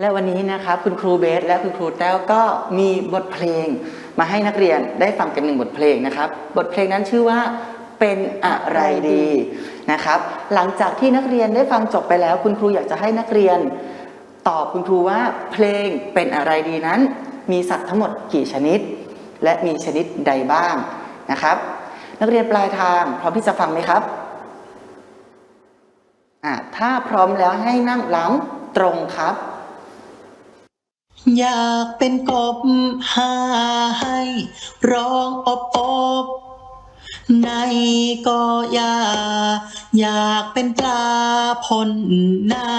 และวันนี้นะครับคุณครูเบสและคุณครูแต้วก็มีบทเพลง มาให้นักเรียนได้ฟังกันหนึ่งบทเพลงนะครับ บทเพลงนั้นชื่อว่าเป็นอะไรดีนะครับ หลังจากที่นักเรียนได้ฟังจบไปแล้ว คุณครูอยากจะให้นักเรียน ตอบคุณครูว่าเพลงเป็นอะไรดีนั้น มีสัตว์ทั้งหมดกี่ชนิด และมีชนิดใดบ้างนะครับ นักเรียนปลายทางพร้อมที่จะฟังไหมครับอ่าถ้าพร้อมแล้วให้นั่งหลังตรงครับ อยากเป็นกบหาให้ร้องอบอบในก็อยาอยากเป็นปลาพ่นน้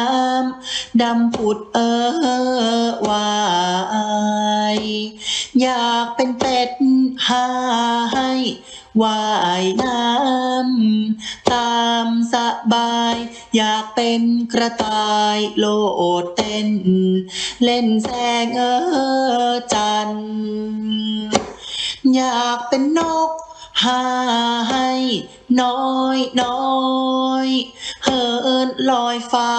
ำดำผุดเออวาย อยากเป็นเป็ด หาให้ว่ายน้ำตามสบาย อยากเป็นกระต่ายโลดเต้น เล่นแสงเออจัน อยากเป็นนก หาให้น้อยน้อยเหินลอยฟ้า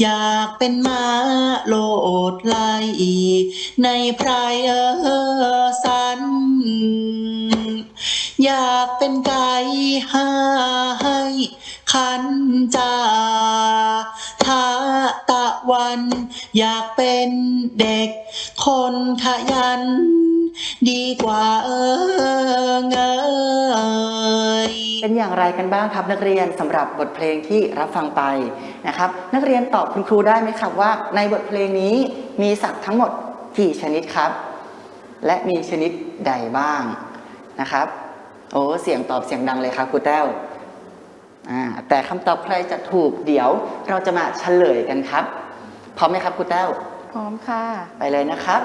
อยากเป็นมาโลดไล่ในไพรเออสัน อยากเป็นไก่หาให้ขันจาทาตะวัน อยากเป็นเด็กคนขยัน ดีกว่าเออเงยเป็นอย่างไรกันบ้างครับนักเรียนสำหรับบทเพลงที่รับฟังไปนะครับ นักเรียนตอบคุณครูได้ไหมครับว่า ในบทเพลงนี้มีสัตว์ทั้งหมดกี่ชนิดครับ และมีชนิดใดบ้างนะครับโอ้เสียงตอบเสียงดังเลยครับครูแต้วอ่าแต่คำตอบใครจะถูกเดี๋ยวเราจะมาเฉลยกันครับ พร้อมไหมครับครูแต้ว พร้อมค่ะ ไปเลยนะครับ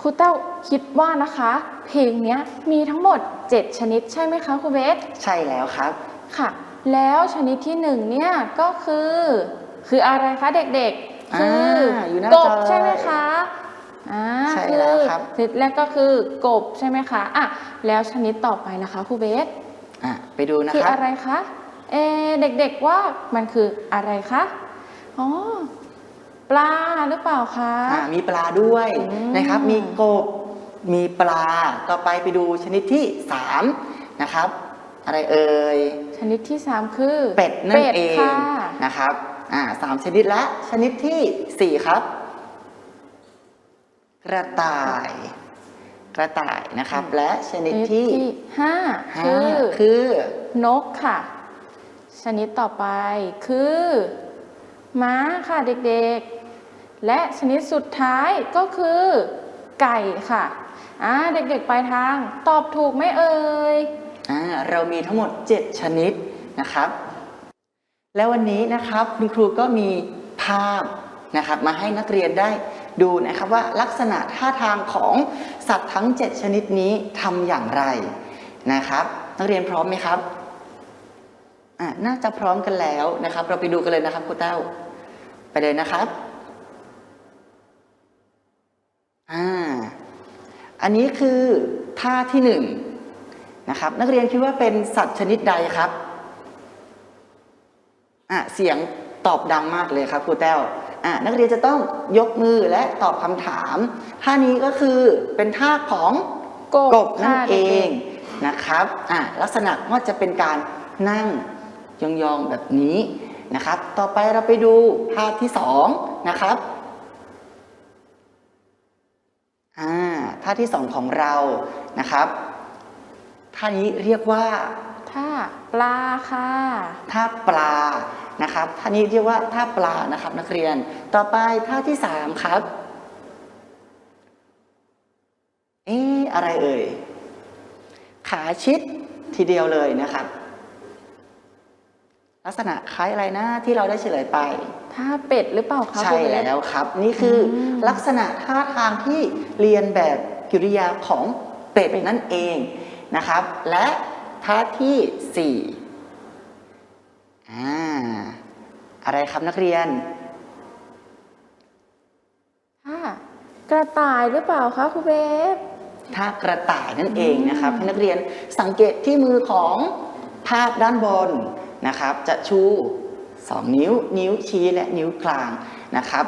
ครูเต้าคิดว่านะคะ เพลงเนี้ยมีทั้งหมด 7 ชนิดใช่ไหมคะครูเบสใช่แล้วครับค่ะ แล้วชนิดที่หนึ่งเนี่ยก็คือ คืออะไรคะเด็กๆ คืออ่าอยู่หน้ากจบอใช่ไหมคะอ่าใช่แล้วครับชนิดแรกก็คือกบใช่ไหมคะอะแล้วชนิดต่อไปนะคะครูเบสอะไปดูนะคือครับอะไรคะ เอะเด็กๆว่ามันคืออะไรคะอ๋อปลาหรือเปล่าคะอ่ามีปลาด้วยอืมนะครับ มีกบมีปลาต่อไปไปดูชนิดที่สามนะครับ อะไรเอ่ยชนิดที่สามคือ เป็ดนั่นเองค่ะนะครับอ่าสามชนิดละชนิดที่สี่ครับ กระต่าย กระต่ายนะครับ และชนิดที่ห้าห้าคือคือนกค่ะ ชนิดต่อไปคือม้าค่ะเด็กๆ และชนิดสุดท้ายก็คือไก่ค่ะอ่าเด็กๆปลายทางตอบถูกไหมเอ่ยอ่าเรามีทั้งหมด 7 ชนิดนะครับ แล้ววันนี้นะครับคุณครูก็มีภาพนะครับมาให้นักเรียนได้ดูนะครับว่าลักษณะท่าทางของสัตว์ทั้ง 7 ชนิดนี้ทำอย่างไรนะครับ นักเรียนพร้อมไหมครับ น่าจะพร้อมกันแล้วนะครับ เราไปดูกันเลยนะครับครูเต้า ไปเลยนะครับอ่าอันนี้คือท่าที่หนึ่งนะครับ นักเรียนคิดว่าเป็นสัตว์ชนิดใดครับอะเสียงตอบดังมากเลยครับครูแต้วอะนักเรียนจะต้องยกมือและตอบคำถาม ท่านี้ก็คือเป็นท่าของกบกบนั่นค่ะเอเด็งกนะครับอะลักษณะก็จะเป็นการนั่ง ยองๆแบบนี้นะครับ ต่อไปเราไปดูท่าที่สองนะครับอ่าท่าที่สองของเรานะครับท่านี้เรียกว่าท่าปลาค่ะท่าปลานะครับท่านี้เรียกว่าท่าปลานะครับนักเรียน ต่อไปท่าที่สามครับเอ๊ะอะไรเอ่ย ขาชิดทีเดียวเลยนะครับ ลักษณะคล้ายอะไรนะที่เราได้เฉลยไปท่าเป็ดหรือเปล่าคะใช่ครูเบสแล้วครับ นี่คืออมลักษณะท่าทางที่เรียนแบบกิริยาของเป็ดนั่นเองนะครับ และท่าที่สี่อ่าอะไรครับนักเรียนท่ากระต่ายหรือเปล่าคะครูเบสท่ากระต่ายนั่นเองนะครับให้นักเรียนสังเกตที่มือของภาพด้านบน นะครับ จะชูสองนิ้ว นิ้วชี้และนิ้วกลางนะครับ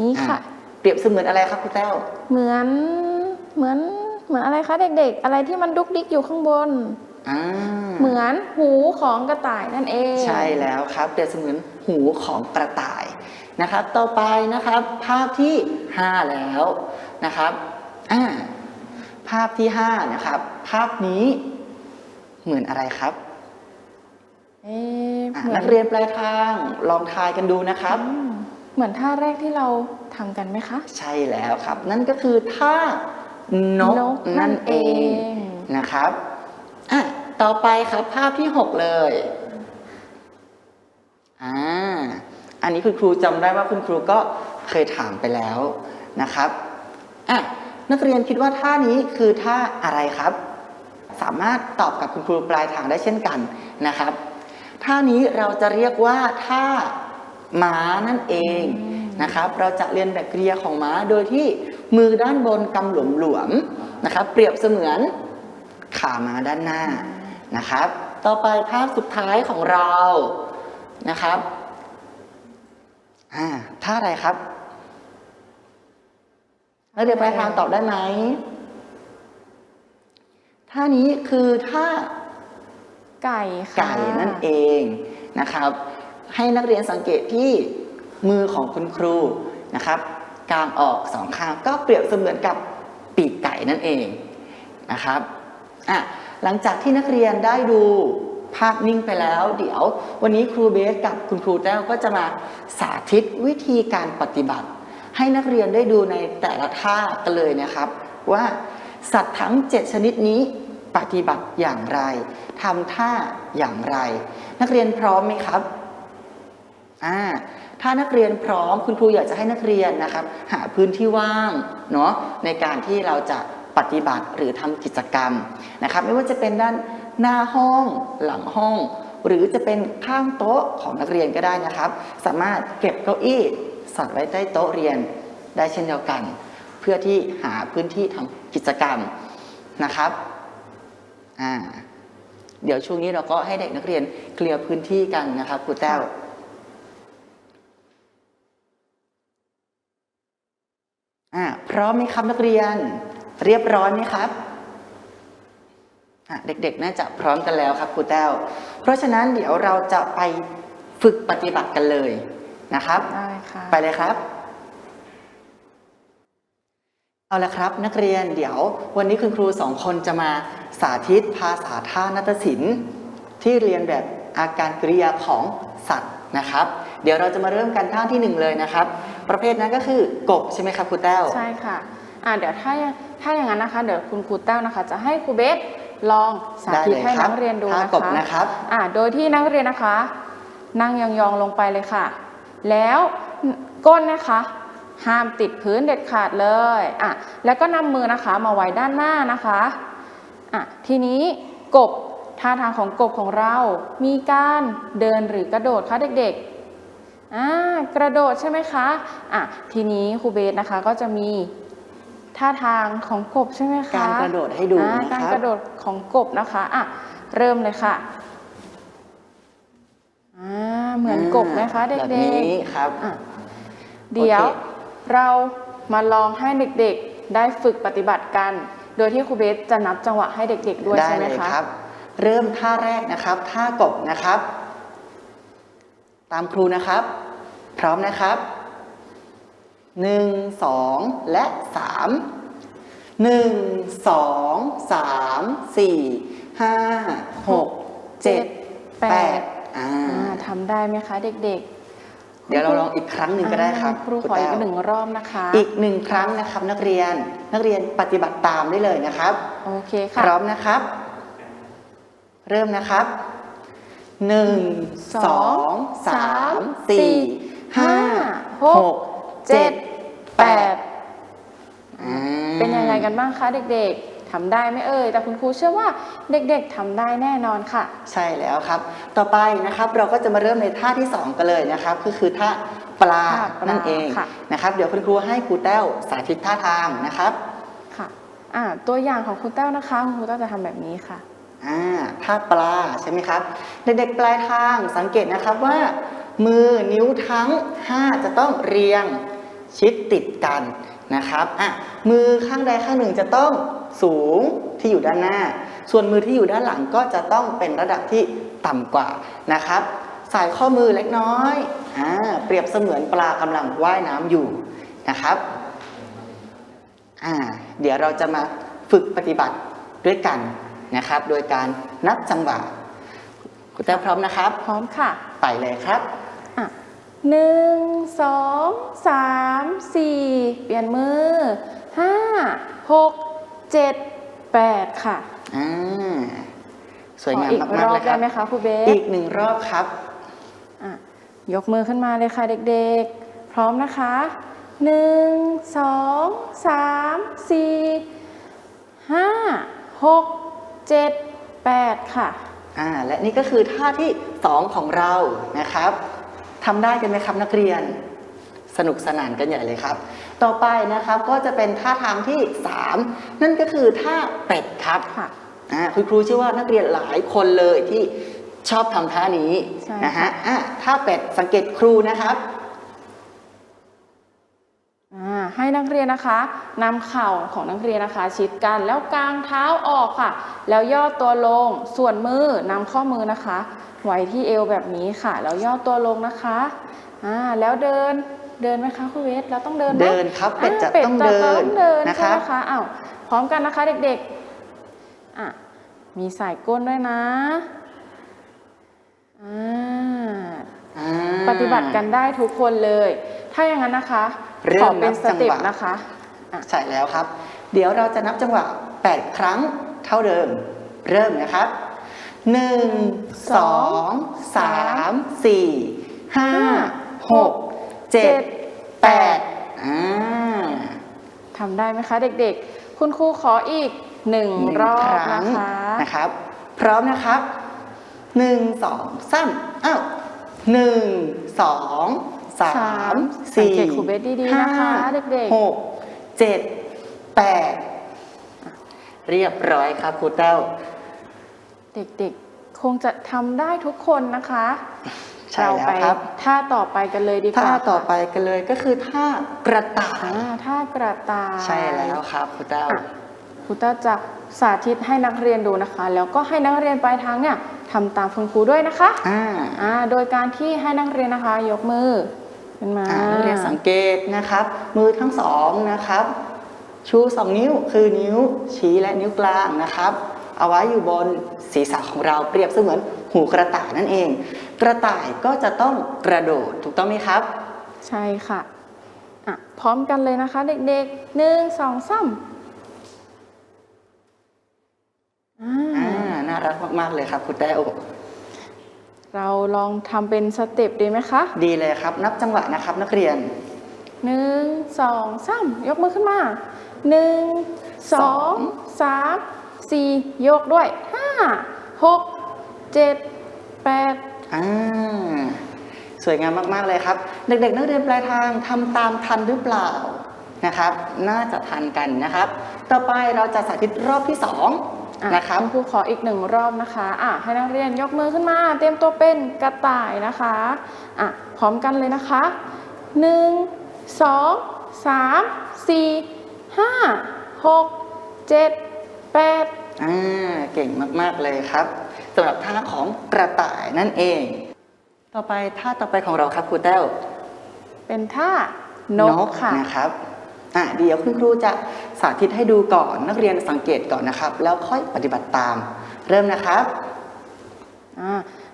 นี่ค่ะอ่เปรียบเสมือนอะไรครับครูแต้วเหมือนเหมือนเหมือนอะไรคะเด็ก ๆ อะไรที่มันดุกดิกอยู่ข้างบนอ่าเหมือนหูของกระต่ายนั่นเอง ใช่แล้วครับเปรียบเสมือนหูของกระต่ายนะครับ ต่อไปนะครับภาพที่ 5 แล้วนะครับอ่าภาพที่5นะครับ ภาพนี้เหมือนอะไรครับ เอ๊ะอะเหมือนันกเรียนปลายทางลองทายกันดูนะครับอืมเหมือนท่าแรกที่เราทำกันไหมคะ ใช่แล้วครับ นั่นก็คือท่านกนกนั่นั่นนเอเองง นะครับอะต่อไปครับภาพที่ 6 เลยอ่าอันนี้คุณครูจำได้ว่าคุณครูก็เคยถามไปแล้วนะครับอะนักเรียนคิดว่าท่านี้คือท่าอะไรครับ สามารถตอบกับคุณครูปลายทางได้เช่นกันนะครับ ท่านี้เราจะเรียกว่าท่าม้านั่นเองนะครับ เราจะเรียนแบบกริยาของม้าโดยที่มือด้านบนกำหลวมๆนะครับ เปรียบเสมือนขาม้าด้านหน้านะครับ ต่อไปภาพสุดท้ายของเรานะครับอ่าท่าอะไรครับนักเรียนปลายทางตอบได้ไหมท่านี้คือท่า ไก่ค่ะไก่นั่นเองนะครับ ให้นักเรียนสังเกตที่มือของคุณครูนะครับกางออกสองข้างก็เปรียบเสมือนกับปีกไก่นั่นเองนะครับอะหลังจากที่นักเรียนได้ดูภาพนิ่งไปแล้ว เดี๋ยววันนี้ครูเบสกับคุณครูแต้วก็จะมาสาธิตวิธีการปฏิบัติ ให้นักเรียนได้ดูในแต่ละท่ากันเลยนะครับ ว่าสัตว์ทั้ง 7 ชนิดนี้ ปฏิบัติอย่างไรทำท่าอย่างไร นักเรียนพร้อมไหมครับอ่าถ้านักเรียนพร้อมคุณครูอยากจะให้นักเรียนนะครับ หาพื้นที่ว่างเนาะในการที่เราจะปฏิบัติหรือทำกิจกรรมนะครับ ไม่ว่าจะเป็นด้านหน้าห้องหลังห้อง หรือจะเป็นข้างโต๊ะของนักเรียนก็ได้นะครับ สามารถเก็บเก้าอี้สอดไว้ใต้โต๊ะเรียนได้เช่นเดียวกัน เพื่อที่หาพื้นที่ทำกิจกรรมนะครับ อ่าเดี๋ยวช่วงนี้เราก็ให้เด็กนักเรียนเคลียร์พื้นที่กันนะครับครูแต้วอ่าพร้อมไหมครับนักเรียน เรียบร้อยไหมครับอะเด็กๆ น่าจะพร้อมกันแล้วครับครูแต้ว เพราะฉะนั้นเดี๋ยวเราจะไปฝึกปฏิบัติกันเลยนะครับได้ค่ะไปเลยครับ เอาละครับนักเรียนเดี๋ยววันนี้คุณครูสองคนจะมาสาธิตภาษาท่านาฏศิลป์ที่เรียนแบบอาการกริยาของสัตว์นะครับ เดี๋ยวเราจะมาเริ่มกันท่าที่หนึ่งเลยนะครับ ประเภทนั้นก็คือกบใช่ไหมครับครูแต้วใช่ค่ะอ่าเดี๋ยวถ้าถ้าอย่างนั้นนะคะเดี๋ยวคุณครูแต้วนะคะ จะให้ครูเบสลองสาธิตได้เลยให้ครับนักเรียนดูท่านะกบคะนะครับอ่าโดยที่นักเรียนนะคะ นั่งยองๆลงไปเลยค่ะ แล้วก้นนะคะ ห้ามติดพื้นเด็ดขาดเลยอะแล้วก็นำมือนะคะมาไว้ด้านหน้านะคะอะทีนี้กบท่าทางของกบของเรา มีการเดินหรือกระโดดคะเด็กๆอ่ากระโดดใช่ไหมคะอะทีนี้ครูเบสนะคะก็จะมีท่าทางของกบใช่ไหมคะ การกระโดดให้ดูอ่านะการคกรับระโดดของกบนะคะอะเริ่มเลยค่ะอ่าเหมือนกบไหมคะเด็กแบบๆนี้ครับอะเดี๋ยวโอ เคเรามาลองให้เด็กๆได้ฝึกปฏิบัติกัน โดยที่ครูเบสจะนับจังหวะให้เด็ก ๆ ด้วยได้ใช่ไหมเลยคะครับ เริ่มท่าแรกนะครับ ท่ากบนะครับ ตามครูนะครับ พร้อมนะครับหนึ่งสองและสามหนึ่งสองสามสี่ห้าหกเจ็ดแปดอ่าอ่าทำได้ไหมคะเด็กๆ เดี๋ยวเราลองอีกครั้งหนึ่งก็ได้ครับอ่าครูขอณอีกแต้วหนึ่งรอบนะคะ อีกหนึ่งครั้งนะครับนักเรียนนักเรียนปฏิบัติตามได้เลยนะครับโอเคพค่ะร้อมนะครับ เริ่มนะครับหนึ่งสองสามสี่ห้าหกเจ็ดแปดอ่าเป็นยังไงกันบ้างคะเด็กๆ ทำได้ไหมเอ่ยแต่คุณครูเชื่อว่าเด็กๆทำได้แน่นอนค่ะ ใช่แล้วครับ ต่อไปนะครับเราก็จะมาเริ่มในท่าที่สองกันเลยนะครับ ก็คือท่าปลาท่าปลานั่นเองค่ะนะครับเดี๋ยวคุณครูให้ครูแต้วสาธิตท่าทางนะครับค่ะอ่าตัวอย่างของครูแต้วนะคะคุณครูแต้วจะทำแบบนี้ค่ะอ่าท่าปลาใช่ไหมครับ เด็กๆปลายทางสังเกตนะครับว่า มือนิ้วทั้ง 5 จะต้องเรียงชิดติดกัน นะครับอะมือข้างใดข้างหนึ่งจะต้องสูงที่อยู่ด้านหน้า ส่วนมือที่อยู่ด้านหลังก็จะต้องเป็นระดับที่ต่ำกว่านะครับ สายข้อมือเล็กน้อยอ่าเปรียบเสมือนปลากำลังว่ายน้ำอยู่นะครับอ่าเดี๋ยวเราจะมาฝึกปฏิบัติด้วยกันนะครับ โดยการนับจังหวะคุณแต้วพร้อมนะครับ พร้อมค่ะ ไปเลยครับอะ หนึ่งสองสามสี่เปลี่ยนมือห้าหกเจ็ดแปดค่ะอ่าสวยงามขออีกมากรๆอเลบยคได้รับ ไหมคะครูเบสอีกหนึ่งรอบครับ อะยกมือขึ้นมาเลยค่ะเด็กๆ พร้อมนะคะหนึ่งสองสามสี่ห้าหกเจ็ดแปดค่ะ อ่า และนี่ก็คือท่าที่สองของเรานะครับ ทำได้กันไหมครับนักเรียน สนุกสนานกันใหญ่เลยครับ ต่อไปนะครับก็จะเป็นท่าทางที่สามนั่นก็คือท่าเป็ดครับค่ะอ่าคุณครูเชื่อว่านักเรียนหลายคนเลยที่ชอบทำท่านี้ใช่นะฮะค่ะอะท่าเป็ดสังเกตครูนะครับอ่า ให้นักเรียนนะคะนำเข่าของนักเรียนนะคะ ชิดกันแล้วกางเท้าออกค่ะ แล้วย่อตัวลงส่วนมือนำข้อมือนะคะ ไว้ที่เอวแบบนี้ค่ะแล้วย่อตัวลงนะคะอ่าแล้วเดินเดินไหมคะคุณเวสเราต้องเดินไหมเดินครับเป็ดจะาเป็ดต้องจะเดินต้องเดินนะครับใช่ไหมคะอ้าวพร้อมกันนะคะเด็กๆอะมีสายก้นด้วยนะอ่าอ่าปฏิบัติกันได้ทุกคนเลย ถ้าอย่างนั้นนะคะ เริ่มขอเป็นนับสเต็ปจังหวะนะคะอะใช่แล้วครับ เดี๋ยวเราจะนับจังหวะ 8 ครั้งเท่าเดิม เริ่มนะครับ 1 2 3 4 5 6 7 8อ่าทำได้ไหมคะเด็กๆ คุณครูขออีกหนึ่งหนึ่งรอบครั้นะงคะนะครับ พร้อมนะครับหนึ่งสองสามอ้าวหนึ่งสอง สาสามมสังสี่เกตครูเบสดีๆนะคะห้าเด็กๆหกเจ็ดแปดเรียบร้อยครับครูเต้า เด็กๆ คงจะทำได้ทุกคนนะคะใช่เราแล้วไปครับท่าต่อไปกันเลยดีกว่าท่าต่อค่ะไปกันเลยก็คือท่ากระต่ายอ่าท่ากระต่ายใช่แล้วครับครูเต้าอะครูเต้าจะสาธิตให้นักเรียนดูนะคะ แล้วก็ให้นักเรียนปลายทางเนี่ยทำตามคุณครูด้วยนะคะอ่าอ่าโดยการที่ให้นักเรียนนะคะ ยกมือ ขึ้นมาอ่านักเรียนสังเกตนะครับ มือทั้งสองนะครับ ชูสองนิ้วคือนิ้วชี้และนิ้วกลางนะครับ เอาไว้อยู่บนศีรษะของเราเปรียบเสมือนหูกระต่ายนั่นเอง กระต่ายก็จะต้องกระโดดถูกต้องไหมครับ ใช่ค่ะอะ พร้อมกันเลยนะคะ เด็กๆหนึ่งสองสามอ่าอ่าน่ารักมากๆเลยครับคุณแต้ว เราลองทำเป็นสเต็ปดีไหมคะดีเลยครับ นับจังหวะนะครับนักเรียน หนึ่งสองสามยกมือขึ้นมาหนึ่งสองสามสี่ยกด้วยห้าหกเจ็ดแปดอ่าสวยงามมาก ๆ เลยครับ เด็กๆ นักเรียนปลายทางทำตามทันหรือเปล่านะครับ น่าจะทันกันนะครับ ต่อไปเราจะสาธิตรอบที่สอง อะนะครับณครูขออีกหนึ่งรอบนะคะอะให้นักเรียนยกมือขึ้นมา เตรียมตัวเป็นกระต่ายนะคะอะพร้อมกันเลยนะคะหนึ่งสองสามสี่ห้าหกเจ็ดแปดอ่าเก่งมากๆเลยครับสำหรับท่าของกระต่ายนั่นเอง ต่อไปท่าต่อไปของเราครับครูแต้วเป็นท่านกค่ะนะครับอะเดี๋ยวคุณครูจะ สาธิตให้ดูก่อนนักเรียนสังเกตก่อนนะครับ แล้วค่อยปฏิบัติตาม เริ่มนะครับ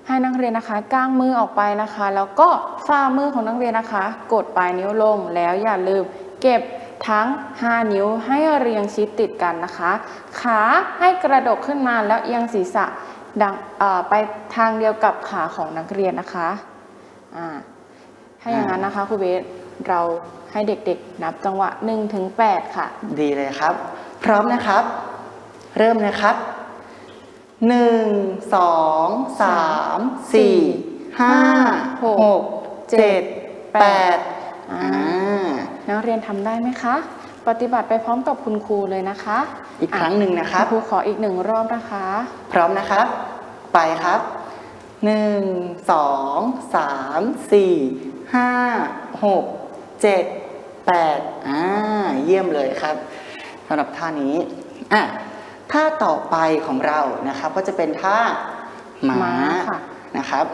ให้นักเรียนนะคะก้างมือออกไปนะคะ แล้วก็ฝ่ามือของนักเรียนนะคะ กดปลายนิ้วลงแล้วอย่าลืมเก็บทั้ง 5 นิ้วให้เรียงชิดติดกันนะคะ ขาให้กระดกขึ้นมาแล้วเอียงศีรษะดังไปทางเดียวกับขาของนักเรียนนะคะถ้าอย่างนั้นนะคะครูเบสเรา ให้เด็กๆ นับจังหวะ1ถึง8ค่ะ ดีเลยครับ พร้อมนะครับ เริ่มนะครับหนึ่งสองสามสี่ห้าหกเจ็ดแปดอ่านักเรียนทำได้ไหมคะ ปฏิบัติไปพร้อมกับคุณครูเลยนะคะ อีกครั้งหนึ่งนะครับณครูขออีกหนึ่งรอบนะคะ พร้อมนะครับ ไปครับหนึ่งสองสามสี่ห้าหกเจ็ด แปดอ่าเยี่ยมเลยครับสำหรับท่านี้อะท่าต่อไปของเรานะครับ ก็จะเป็นท่าม้าม้าค่ะนะครับ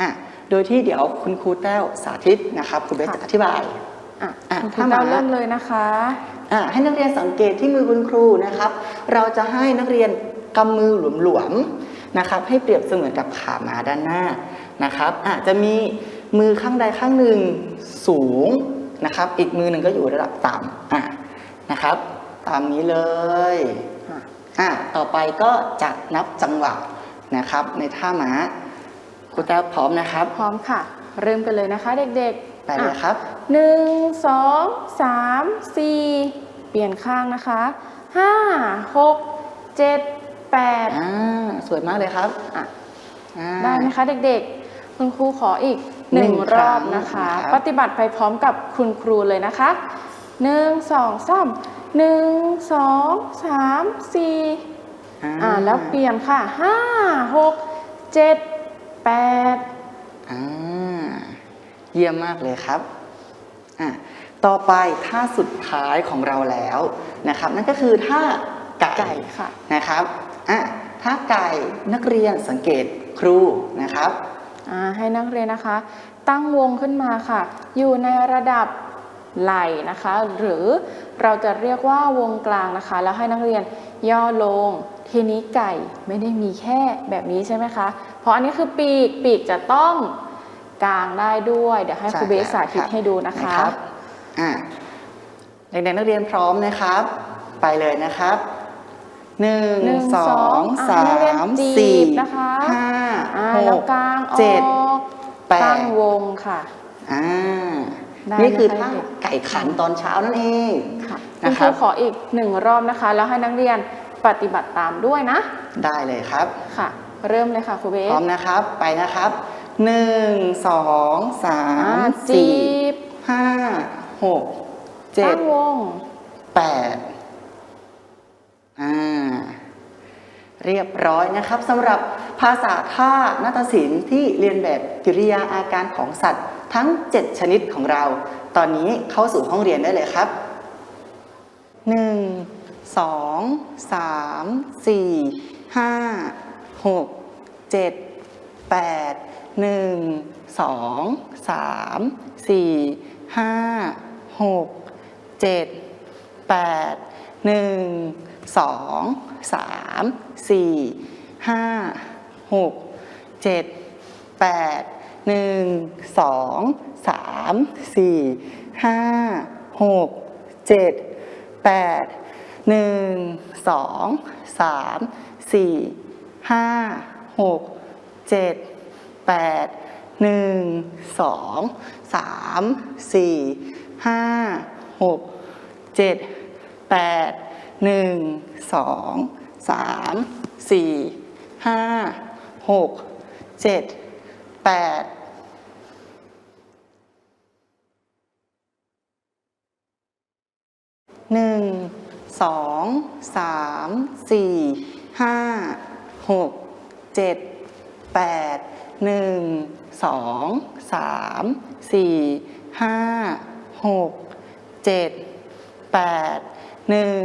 อะโดยที่เดี๋ยวคุณครูแต้วสาธิตนะครับครูเบสจะอธิบายอะอะคุณครูถ้าเต้ามาเริ่มเลยนะคะอะให้นักเรียนสังเกตที่มือคุณครูนะครับ เราจะให้นักเรียนกำมือหลวมๆนะครับ ให้เปรียบเสมือนกับขาม้าด้านหน้านะครับอาจจะมีมือข้างใดข้างหนึ่งสูง นะครับ อีกมือหนึ่งก็อยู่ระดับต่ำอะนะครับ ตามนี้เลยอะอะต่อไปก็จะนับจังหวะนะครับ ในท่าม้าครูแต้วพร้อมนะครับ พร้อมค่ะ เริ่มกันเลยนะคะเด็กๆไปเลยอะครับหนึ่งสองสามสี่เปลี่ยนข้างนะคะห้าหกเจ็ดแปดอ่าสวยมากเลยครับอะอ่าได้ไหมคะเด็กๆ คุณครูขออีก หหนึ่นึ่งงรอบนะคะครั้งนะครับปฏิบัติไปพร้อมกับคุณครูเลยนะคะหนึ่งสองสามหนึ่งสองสามสี่อ่าแล้วเปลี่ยนค่ะห้าหกเจ็ดแปดอ่าเยี่ยมมากเลยครับอะต่อไปท่าสุดท้ายของเราแล้วนะครับ นั่นก็คือท่าไก่ไก่ค่ะนะครับอะท่าไก่นักเรียนสังเกตครูนะครับอ่า ให้นักเรียนนะคะ ตั้งวงขึ้นมาค่ะ อยู่ในระดับไหลนะคะ หรือเราจะเรียกว่าวงกลางนะคะ แล้วให้นักเรียนย่อลง ทีนี้ไก่ไม่ได้มีแค่แบบนี้ใช่ไหมคะ เพราะอันนี้คือปีกปีกจะต้องกลางได้ด้วย เดี๋ยวให้ครูเบสสาธิตให้ดูนะคะรับอะเด็กๆนักเรียนพร้อมนะครับ ไปเลยนะครับ หนึ่งหนึ่งสสอองงสาอะให้นักเรียนมจีบสี่นะคะ ห้าอ่าหแล้วกกางอเจ็ดอกแปตั้ดงวงค่ะ อ่าได้นี่คือนะคะ ท่าเด็กไก่ขันตอนเช้านั่นเอง ค่ะนะคุณคครัรูบขออีกหนึ่งรอบนะคะ แล้วให้นักเรียนปฏิบัติตามด้วยนะได้เลยครับ ค่ะ เริ่มเลยค่ะครูเบพสร้อมนะครับไปนะครับหนึ่งสองสาอ่ามจีสี่บห้าหกเจ็ตั้ดงวง แปด อ่าเรียบร้อยนะครับสำหรับภาษาท่านาฏศิลป์ที่เรียนแบบกิริยาอาการของสัตว์ ทั้ง 7 ชนิดของเรา ตอนนี้เข้าสู่ห้องเรียนได้เลยครับ 1 2 3 4 5 6 7 8 1 2 3 4 5 6เจ็ดแปดหนึ่ง สองสามสี่ห้าหกเจ็ดแปดหนึ่งสองสามสี่ห้าหกเจ็ดแปดหนึ่งสองสามสี่ห้าหกเจ็ดแปดหนึ่งสองสามสี่ห้าหกเจ็ดแปด หนึ่งสองสามสี่ห้าหกเจ็ดแปดหนึ่งสองสามสี่ห้าหกเจ็ดแปดหนึ่งสองสามสี่ห้าหกเจ็ดแปดหนึ่ง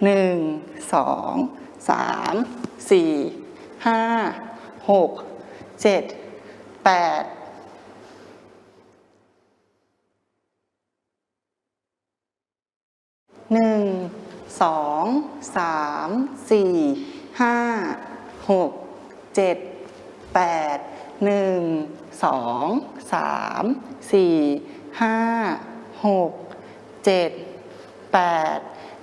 เจ็ดแปดหนึ่งสองสามสี่ห้าหกเจ็ดแปดหนึ่งสองสามสี่ห้าหกเจ็ดแปดหนึ่งสองสามสี่ห้าหกเจ็ดแปด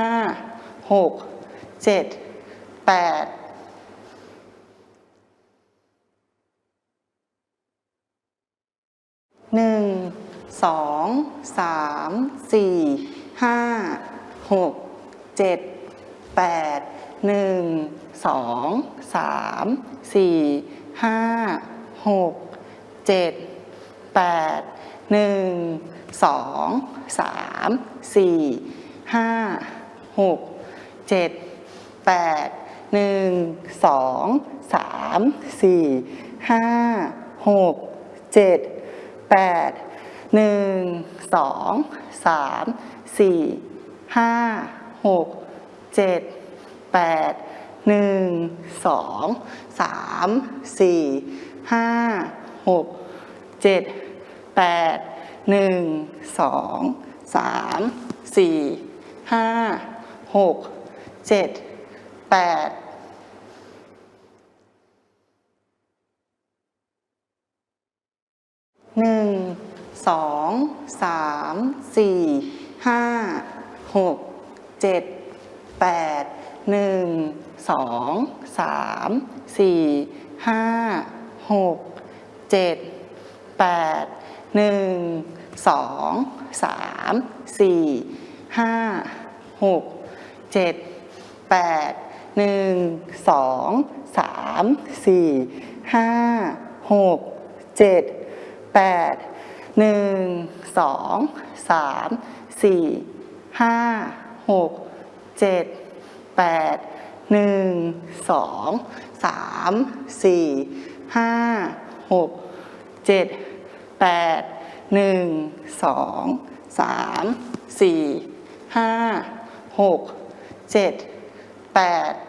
าหกเจ็ดแปดหนึ่งสองสามสี่ห้าหกเจ็ดแปดหนึ่งสองสามสี่ห้าหกเจ็ดแปด หนึ่งสองสามสี่ห้าหกเจ็ดแปดหนึ่งสองสามสี่ห้าหกเจ็ดแปดหนึ่งสองสามสี่ห้าหกเจ็ดแปดหนึ่งสองสามสี่ห้าหกเจ็ดแปด หนึ่งสองสามสี่ห้าหกเจ็ดแปดหนึ่งสองสามสี่ห้าหกเจ็ดแปดหนึ่งสองสามสี่ห้าหกเจ็ดแปดหนึ่งสองสามสี่ห้าหกเจ็ด 8 1 2 3 4 5 6 7 8